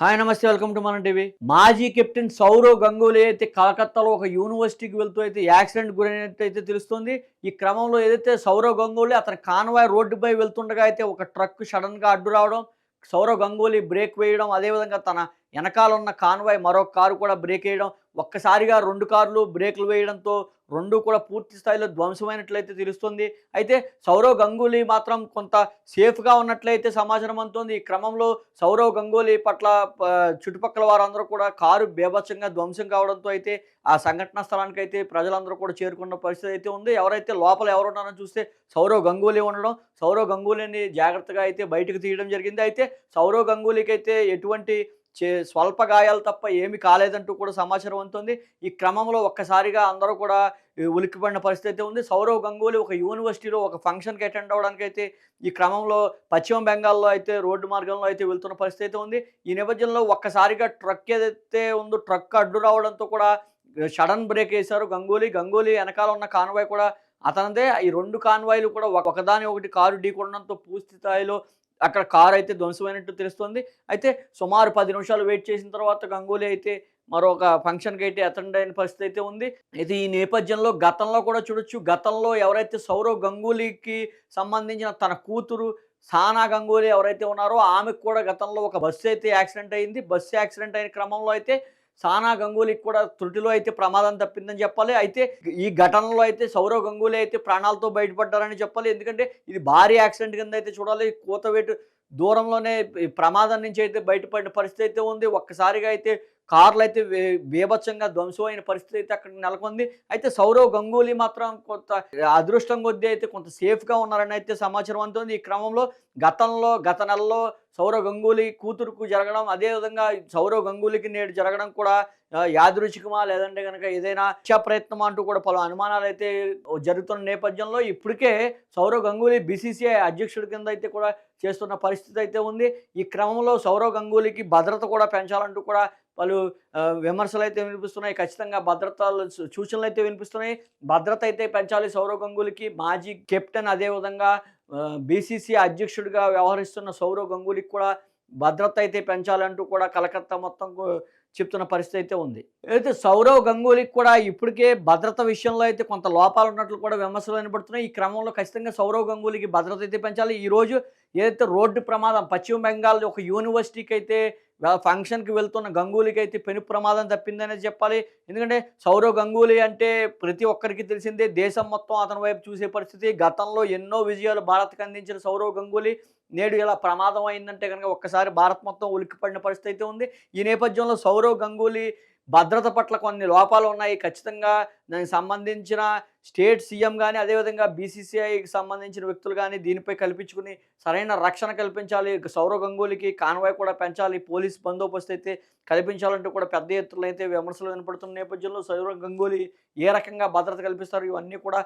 Hi నమస్తే welcome to మన TV. మాజీ కెప్టెన్ సౌరవ్ గంగూలీ అయితే కలకత్తాలో ఒక యూనివర్సిటీకి వెళ్తూ అయితే యాక్సిడెంట్ గురైనట్టు అయితే తెలుస్తుంది. ఈ క్రమంలో ఏదైతే సౌరవ్ గంగూలీ అతని కాన్వాయ్ రోడ్డుపై వెళ్తుండగా అయితే ఒక ట్రక్ సడన్గా అడ్డు రావడం సౌరవ్ గంగూలీ బ్రేక్ వేయడం అదేవిధంగా తన వెనకాల ఉన్న కాన్వాయ్ మరో కారు కూడా బ్రేక్ వేయడం ఒక్కసారిగా రెండు కార్లు బ్రేకులు వేయడంతో రెండు కూడా పూర్తి స్థాయిలో ధ్వంసమైనట్లయితే తెలుస్తుంది. అయితే సౌరవ్ గంగూలీ మాత్రం కొంత సేఫ్గా ఉన్నట్లయితే సమాచారం అందుతుంది. ఈ క్రమంలో సౌరవ్ గంగూలీ పట్ల చుట్టుపక్కల వారందరూ కూడా కారు బేభత్సంగా ధ్వంసం కావడంతో అయితే ఆ సంఘటనా స్థలానికి అయితే ప్రజలందరూ కూడా చేరుకున్న పరిస్థితి అయితే ఉంది. ఎవరైతే లోపల ఎవరు ఉన్నారో చూస్తే సౌరవ్ గంగూలీ ఉండడం సౌరవ్ గంగూలీని జాగ్రత్తగా అయితే బయటకు తీయడం జరిగింది. అయితే సౌరవ్ గంగూలీకి అయితే ఎటువంటి చే స్వల్ప గాయాలు తప్ప ఏమి కాలేదంటూ కూడా సమాచారం అందుతుంది. ఈ క్రమంలో ఒక్కసారిగా అందరూ కూడా ఉలిక్కిపడిన పరిస్థితి ఉంది. సౌరవ్ గంగూలీ ఒక యూనివర్సిటీలో ఒక ఫంక్షన్కి అటెండ్ అవ్వడానికి అయితే ఈ క్రమంలో పశ్చిమ బెంగాల్లో అయితే రోడ్డు మార్గంలో అయితే వెళ్తున్న పరిస్థితి ఉంది. ఈ నేపథ్యంలో ఒక్కసారిగా ట్రక్ ఏదైతే ఉందో ట్రక్ అడ్డు రావడంతో కూడా సడన్ బ్రేక్ వేశారు గంగూలీ. గంగూలీ వెనకాల ఉన్న కాన్వాయ్ కూడా అతనిదే. ఈ రెండు కాన్వాయ్లు కూడా ఒకదాని ఒకటి కారు ఢీకొనడంతో పూర్తి స్థాయిలో అక్కడ కారు అయితే ధ్వంసమైనట్టు తెలుస్తుంది. అయితే సుమారు పది నిమిషాలు వెయిట్ చేసిన తర్వాత గంగూలీ అయితే మరొక ఫంక్షన్కి అయితే అటెండ్ అయిన పరిస్థితి అయితే ఉంది. ఇది ఈ నేపథ్యంలో గతంలో కూడా చూడొచ్చు. గతంలో ఎవరైతే సౌరవ్ గంగూలీకి సంబంధించిన తన కూతురు సానా గంగూలీ ఎవరైతే ఉన్నారో ఆమెకు కూడా గతంలో ఒక బస్సు అయితే యాక్సిడెంట్ అయింది. బస్సు యాక్సిడెంట్ అయిన క్రమంలో అయితే సానా గంగూలీకి కూడా త్రుటిలో అయితే ప్రమాదం తప్పిందని చెప్పాలి. అయితే ఈ ఘటనలో అయితే సౌరవ్ గంగూలీ అయితే ప్రాణాలతో బయటపడ్డారని చెప్పాలి. ఎందుకంటే ఇది భారీ యాక్సిడెంట్ కింద అయితే చూడాలి. కోతవేటు దూరంలోనే ప్రమాదం నుంచి అయితే బయటపడిన పరిస్థితి అయితే ఉంది. ఒక్కసారిగా అయితే కార్లు అయితే బీభత్సంగా ధ్వంసమైన పరిస్థితి అయితే అక్కడ నెలకొంది. అయితే సౌరవ్ గంగూలీ మాత్రం కొంత అదృష్టం కొద్దీ అయితే కొంత సేఫ్గా ఉన్నారని అయితే సమాచారం అందుతుంది. ఈ క్రమంలో గతంలో గత నెలలో సౌరవ్ గంగూలీ కూతురుకు జరగడం అదేవిధంగా సౌరవ్ గంగూలీకి నేడు జరగడం కూడా యాదృచికమా లేదంటే కనుక ఏదైనా హత్యా ప్రయత్నం అంటూ కూడా పలు అనుమానాలు అయితే జరుగుతున్న నేపథ్యంలో ఇప్పటికే సౌరవ్ గంగూలీ బీసీసీఐ అధ్యక్షుడి కింద అయితే కూడా చేస్తున్న పరిస్థితి అయితే ఉంది. ఈ క్రమంలో సౌరవ్ గంగూలీకి భద్రత కూడా పెంచాలంటూ కూడా వాళ్ళు విమర్శలు అయితే వినిపిస్తున్నాయి ఖచ్చితంగా భద్రత సూచనలు అయితే వినిపిస్తున్నాయి. భద్రత అయితే పెంచాలి సౌరవ్ గంగూలీకి మాజీ కెప్టెన్ అదేవిధంగా బీసీసీ అధ్యక్షుడిగా వ్యవహరిస్తున్న సౌరవ్ గంగూలీకి కూడా భద్రత అయితే పెంచాలంటూ కూడా కలకత్తా మొత్తం చెప్తున్న పరిస్థితి అయితే ఉంది. అయితే సౌరవ్ గంగూలీకి కూడా ఇప్పటికే భద్రత విషయంలో అయితే కొంత లోపాలు ఉన్నట్లు కూడా విమర్శలు వినబడుతున్నాయి ఈ క్రమంలో ఖచ్చితంగా సౌరవ్ గంగూలీకి భద్రత అయితే పెంచాలి ఈరోజు ఏదైతే రోడ్డు ప్రమాదం పశ్చిమ బెంగాల్ ఒక యూనివర్సిటీకి అయితే ఫంక్షన్కి వెళ్తున్న గంగూలీకి అయితే పెను ప్రమాదం తప్పిందనే చెప్పాలి. ఎందుకంటే సౌరవ్ గంగూలీ అంటే ప్రతి ఒక్కరికి తెలిసిందే దేశం మొత్తం అతని వైపు చూసే పరిస్థితి. గతంలో ఎన్నో విజయాలు భారత్కి అందించిన సౌరవ్ గంగూలీ నేడు ఇలా ప్రమాదం అయిందంటే కనుక ఒక్కసారి భారత్ మొత్తం ఉలిక్కిపడిన పరిస్థితి అయితే ఉంది. ఈ నేపథ్యంలో సౌరవ్ గంగూలీ భద్రత పట్ల కొన్ని లోపాలు ఉన్నాయి. ఖచ్చితంగా దానికి సంబంధించిన స్టేట్ సీఎం కానీ అదేవిధంగా బీసీసీఐకి సంబంధించిన వ్యక్తులు కానీ దీనిపై కల్పించుకుని సరైన రక్షణ కల్పించాలి. సౌరవ్ గంగూలీకి కాన్వాయ్ కూడా పెంచాలి. పోలీస్ బందోబస్తు అయితే కల్పించాలంటూ కూడా పెద్ద ఎత్తున అయితే విమర్శలు వినపడుతున్న నేపథ్యంలో సౌరవ్ గంగూలీ ఏ రకంగా భద్రత కల్పిస్తారు ఇవన్నీ కూడా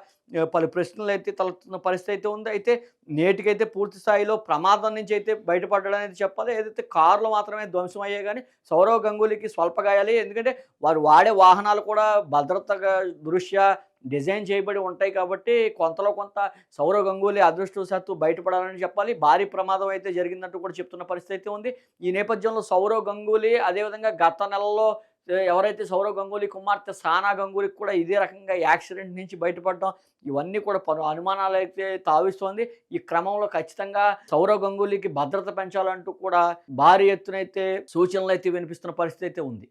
పలు ప్రశ్నలు అయితే తలెత్తున్న పరిస్థితి అయితే ఉంది. అయితే నేటికైతే పూర్తి స్థాయిలో ప్రమాదం నుంచి అయితే బయటపడ్డాడు అనేది చెప్పాలి. ఏదైతే కార్లు మాత్రమే ధ్వంసం అయ్యాయి కానీ సౌరవ్ గంగూలీకి స్వల్ప గాయాలి ఎందుకంటే వారు వాడే వాహనాలు కూడా భద్రతగా దృష్ట్యా డిజైన్ చేయబడి ఉంటాయి కాబట్టి కొంతలో కొంత సౌరవ్ గంగూలీ అదృష్టవశాత్తు బయటపడాలని చెప్పాలి. భారీ ప్రమాదం అయితే జరిగిందంటూ కూడా చెప్తున్న పరిస్థితి అయితే ఉంది. ఈ నేపథ్యంలో సౌరవ్ గంగూలీ అదేవిధంగా గత నెలలో ఎవరైతే సౌరవ్ గంగూలీ కుమార్తె సానా గంగూలీకి కూడా ఇదే రకంగా యాక్సిడెంట్ నుంచి బయటపడడం ఇవన్నీ కూడా పలు అనుమానాలు అయితే తావిస్తోంది. ఈ క్రమంలో ఖచ్చితంగా సౌరవ్ గంగూలీకి భద్రత పెంచాలంటూ కూడా భారీ ఎత్తునైతే సూచనలు అయితే వినిపిస్తున్న పరిస్థితి అయితే ఉంది.